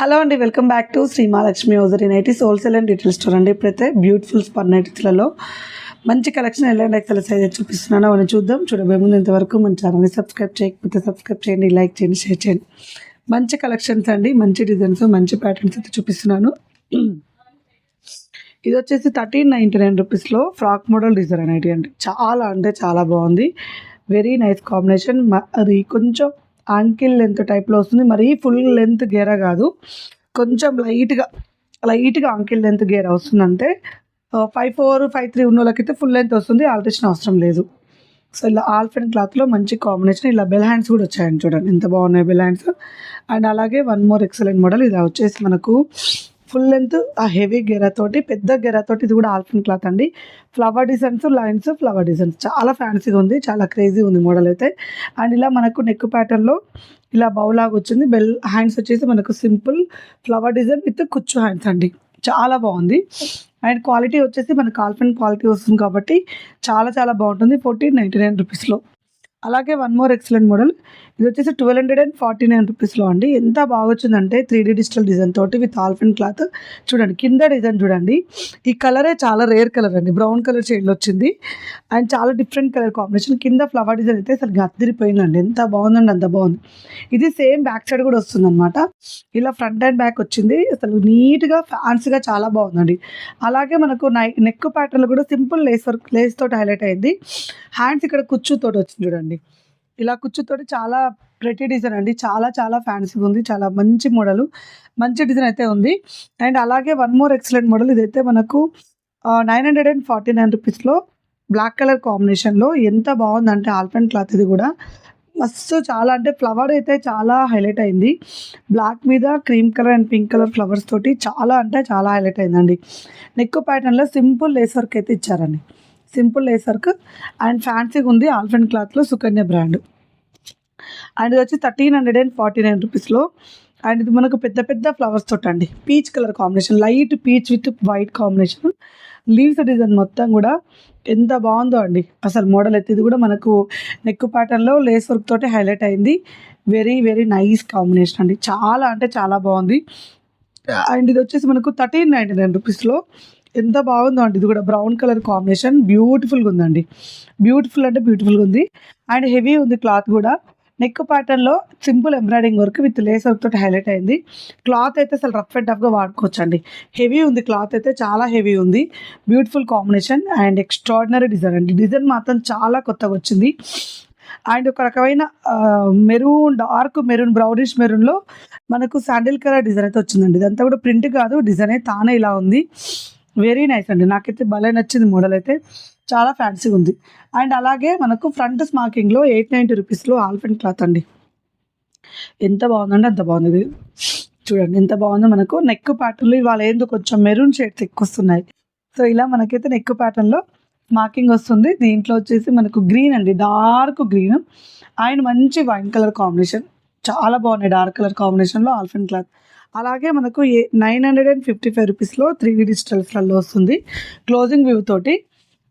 Hello అండి welcome back to Shri Mahalakshmi hosiery nighties wholesale and retail store అండి. ఇప్పుడైతే beautiful spur నైటీస్లలో మంచి collection ఎలా ఎక్సెల్ సైజ్ చూపిస్తున్నాను. అవన్నీ చూద్దాం. చూడబోయే ముందు ఇంతవరకు మన ఛానల్ని సబ్స్క్రైబ్ చేయకపోతే సబ్స్క్రైబ్ చేయండి లైక్ చేయండి షేర్ చేయండి. మంచి కలెక్షన్స్ అండి మంచి డిజైన్స్ మంచి ప్యాటర్న్స్ అయితే చూపిస్తున్నాను. ఇది వచ్చేసి థర్టీన్ నైంటీ నైన్ రూపీస్లో ఫ్రాక్ మోడల్ డిజైన్ అనేది అండి. చాలా అంటే చాలా బాగుంది. వెరీ నైస్ కాంబినేషన్ అది కొంచెం అంకిల్ లెంత్ టైప్లో వస్తుంది. మరీ ఫుల్ లెంత్ గేర కాదు. కొంచెం లైట్గా లైట్గా అంకిల్ లెంత్ గేరా వస్తుందంటే ఫైవ్ ఫోర్ ఫైవ్ త్రీ ఉన్న వాళ్ళకైతే ఫుల్ లెంత్ వస్తుంది. ఆల్టరేషన్ అవసరం లేదు. సో ఇలా ఆల్ఫెన్ క్లాత్లో మంచి కాంబినేషన్ ఇలా బెల్ హ్యాండ్స్ కూడా వచ్చాయండి చూడండి. ఎంత బాగున్నాయి బెల్ హ్యాండ్స్ అండ్ అలాగే వన్ మోర్ ఎక్సలెంట్ మోడల్ ఇలా వచ్చేసి మనకు ఫుల్ లెంత్ ఆ హెవీ గెరతోటి పెద్ద గెరతోటి ఇది కూడా ఆల్ఫిన్ క్లాత్ అండి. Flower designs lines flower designs. చాలా ఫ్యాన్సీగా ఉంది చాలా క్రేజీ ఉంది మోడల్ అయితే. అండ్ ఇలా మనకు నెక్ ప్యాటర్న్లో ఇలా బౌలాగా వచ్చింది. బెల్ హ్యాండ్స్ వచ్చేసి మనకు సింపుల్ ఫ్లవర్ డిజైన్ విత్ కుచ్చు హ్యాండ్స్ అండి. చాలా బాగుంది. అండ్ క్వాలిటీ వచ్చేసి మనకు ఆల్ఫిన్ క్వాలిటీ వస్తుంది కాబట్టి చాలా చాలా బాగుంటుంది. ఫోర్టీన్ నైంటీ నైన్ రూపీస్లో. అలాగే వన్ మోర్ ఎక్సలెంట్ మోడల్ ఇది వచ్చేసి twelve hundred and forty nine రూపీస్లో అండి. ఎంత బాగా వచ్చిందంటే త్రీ డీ డిజిటల్ డిజైన్ తోటి విత్ ఆల్ఫెన్ క్లాత్ చూడండి కింద డిజైన్ చూడండి. ఈ కలరే చాలా రేర్ కలర్ అండి. బ్రౌన్ కలర్ షేడ్లో వచ్చింది. అండ్ చాలా డిఫరెంట్ కలర్ కాంబినేషన్ కింద ఫ్లవర్ డిజైన్ అయితే అసలు అద్దరిపోయిందండి ఎంత బాగుందండి అంత బాగుంది. ఇది సేమ్ బ్యాక్ సైడ్ కూడా వస్తుంది అనమాట ఇలా ఫ్రంట్ అండ్ బ్యాక్ వచ్చింది. అసలు నీట్గా ఫ్యాన్స్గా చాలా బాగుందండి. అలాగే మనకు నెక్ ప్యాటర్న్లో కూడా సింపుల్ లేస్ వర్క్ లేస్ తోటి హైలైట్ అయింది. హ్యాండ్స్ ఇక్కడ కుచ్చుతోటి వచ్చింది చూడండి. ఇలా కుచ్చుతోటి చాలా ప్రెటీ డిజైన్ అండి. చాలా చాలా ఫ్యాన్సీగా ఉంది. చాలా మంచి మోడల్ మంచి డిజైన్ అయితే ఉంది. అండ్ అలాగే వన్ మోర్ ఎక్సలెంట్ మోడల్ ఇదైతే మనకు nine hundred and forty nine రూపీస్లో బ్లాక్ కలర్ కాంబినేషన్లో ఎంత బాగుందంటే ఆల్పెన్ క్లాత్ ఇది కూడా. మస్తు చాలా అంటే ఫ్లవర్ అయితే చాలా హైలైట్ అయింది. బ్లాక్ మీద cream colour and pink colour flowers తోటి చాలా అంటే చాలా హైలైట్ అయిందండి. నెక్ ప్యాటర్న్లో సింపుల్ లేస్ వర్క్ అయితే ఇచ్చారండి. సింపుల్ లేస్ వర్క్ అండ్ ఫ్యాన్సీగా ఉంది ఆల్ఫెన్ క్లాత్లో సుకన్య బ్రాండ్. అండ్ ఇది వచ్చి thirteen hundred and forty nine రూపీస్లో. అండ్ ఇది మనకు పెద్ద పెద్ద ఫ్లవర్స్ తోటి అండి peach colour combination light peach with white combination. Leaves design మొత్తం కూడా ఎంత బాగుందో అండి. అసలు మోడల్ అయితే ఇది కూడా మనకు నెక్ ప్యాటర్న్లో లేస్ వర్క్ తోటి హైలైట్ అయింది. వెరీ వెరీ నైస్ కాంబినేషన్ అండి. చాలా అంటే చాలా బాగుంది. అండ్ ఇది వచ్చేసి మనకు థర్టీన్ నైంటీ నైన్ రూపీస్లో. ఎంత బాగుందో అండి ఇది కూడా బ్రౌన్ కలర్ కాంబినేషన్. బ్యూటిఫుల్గా ఉందండి. బ్యూటిఫుల్ అంటే బ్యూటిఫుల్గా ఉంది. అండ్ హెవీ ఉంది క్లాత్ కూడా. నెక్ ప్యాటర్న్లో simple embroidering work with lace work తోటి హైలైట్ అయింది. క్లాత్ అయితే అసలు రఫ్ అండ్ టఫ్గా వాడుకోవచ్చు అండి హెవీ ఉంది క్లాత్ అయితే చాలా హెవీ ఉంది. Beautiful combination and extraordinary design అండి. డిజైన్ మాత్రం చాలా కొత్తగా వచ్చింది. అండ్ ఒక రకమైన మెరూన్ డార్క్ మెరూన్ బ్రౌనిష్ మెరూన్లో మనకు శాండిల్ కలర్ డిజైన్ అయితే వచ్చిందండి. ఇదంతా కూడా ప్రింట్ కాదు డిజైన్ అయితే తానే ఇలా ఉంది. వెరీ నైస్ అండి. నాకైతే భలే నచ్చింది మోడల్ అయితే. చాలా ఫ్యాన్సీగా ఉంది. అండ్ అలాగే మనకు ఫ్రంట్ స్మాకింగ్లో ఎయిట్ నైంటీ రూపీస్లో ఆల్ఫెంట్ క్లాత్ అండి. ఎంత బాగుందండి అంత బాగుంది. ఇది చూడండి ఎంత బాగుందో మనకు. నెక్ ప్యాటర్న్లు ఇవాళ ఏందో కొంచెం మెరూన్ షేడ్స్ ఎక్కువ వస్తున్నాయి. సో ఇలా మనకైతే నెక్ ప్యాటర్న్లో స్మాకింగ్ వస్తుంది. దీంట్లో వచ్చేసి మనకు గ్రీన్ అండి. డార్క్ గ్రీన్ అండ్ మంచి వైన్ కలర్ కాంబినేషన్ చాలా బాగున్నాయి డార్క్ కలర్ కాంబినేషన్లో ఆల్ఫెన్ క్లాత్. అలాగే మనకు ఏ nine hundred and fifty five రూపీస్లో త్రీ డిజిటల్స్లలో వస్తుంది. క్లోజింగ్ వ్యూ తోటి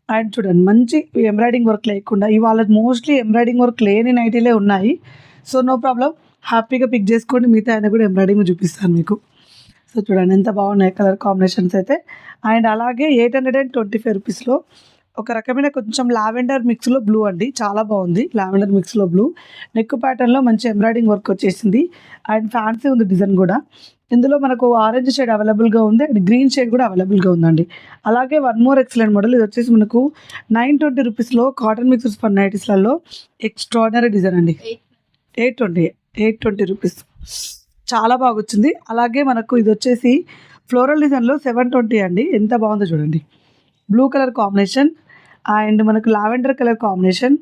అండ్ చూడండి మంచి ఎంబ్రాయిడింగ్ వర్క్ లేకుండా ఇవాళ మోస్ట్లీ ఎంబ్రాయిడింగ్ వర్క్ లేని నైటీలే ఉన్నాయి. సో నో ప్రాబ్లం హ్యాపీగా పిక్ చేసుకోండి మిగతా ఆయన కూడా ఎంబ్రాయిడింగ్ చూపిస్తాను మీకు. సో చూడండి ఎంత బాగున్నాయి కలర్ కాంబినేషన్స్ అయితే. అండ్ అలాగే eight hundred and twenty five రూపీస్లో ఒక రకమైన కొంచెం లావెండర్ మిక్స్లో బ్లూ అండి. చాలా బాగుంది. Lavender మిక్స్లో blue. నెక్ ప్యాటర్న్లో మంచి ఎంబ్రాయిడింగ్ వర్క్ వచ్చేసింది. అండ్ ఫ్యాన్సీ ఉంది డిజైన్ కూడా. ఇందులో మనకు ఆరెంజ్ షేడ్ అవైలబుల్గా ఉంది అండ్ గ్రీన్ షేడ్ కూడా అవైలబుల్గా ఉందండి. అలాగే వన్ మోర్ ఎక్సలెంట్ మోడల్. ఇది వచ్చేసి మనకు నైన్ ట్వంటీ రూపీస్లో కాటన్ మిక్సర్స్ ఫర్ నైటీస్లలో ఎక్స్ట్రాడినరీ డిజైన్ అండి. Eight twenty eight twenty rupees. చాలా బాగా వచ్చింది అలాగే మనకు ఇది వచ్చేసి ఫ్లోరల్ డిజైన్లో సెవెన్ ట్వంటీ అండి. ఎంత బాగుందో చూడండి. బ్లూ కలర్ కాంబినేషన్ అండ్ మనకు lavender colour combination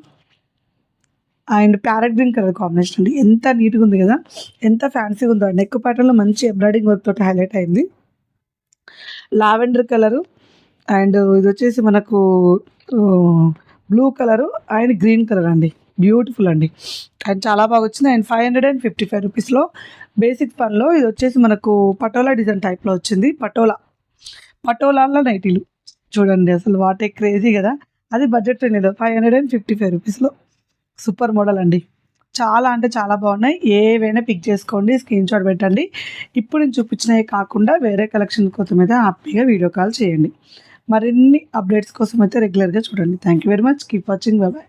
and parrot green colour combination అండి. ఎంత నీట్గా ఉంది కదా? ఎంత ఫ్యాన్సీగా ఉందో నెక్ ప్యాటర్న్లో మంచి ఎంబ్రాయిడింగ్ వర్క్ తోటి హైలైట్ అయింది. లావెండర్ కలరు అండ్ ఇది వచ్చేసి మనకు blue colour and green colour అండి. బ్యూటిఫుల్ అండి. అండ్ చాలా బాగా వచ్చింది. And five hundred and fifty five రూపీస్లో బేసిక్ పన్లో ఇది వచ్చేసి మనకు పటోలా డిజైన్ టైప్లో వచ్చింది. పటోలా. పటోలాలో నైటీలు. చూడండి అసలు వాటే క్రేజీ కదా. అది బడ్జెట్ ట్రైన్లో five hundred and fifty five రూపీస్లో సూపర్ మోడల్ అండి. చాలా అంటే చాలా బాగున్నాయి. ఏవైనా పిక్ చేసుకోండి స్క్రీన్ షాట్ పెట్టండి. ఇప్పుడు నేను చూపించినవి కాకుండా వేరే కలెక్షన్ కోసం అయితే హ్యాపీగా వీడియో కాల్ చేయండి. మరిన్ని అప్డేట్స్ కోసం అయితే రెగ్యులర్గా చూడండి. Thank you very much keep watching బాబాయ్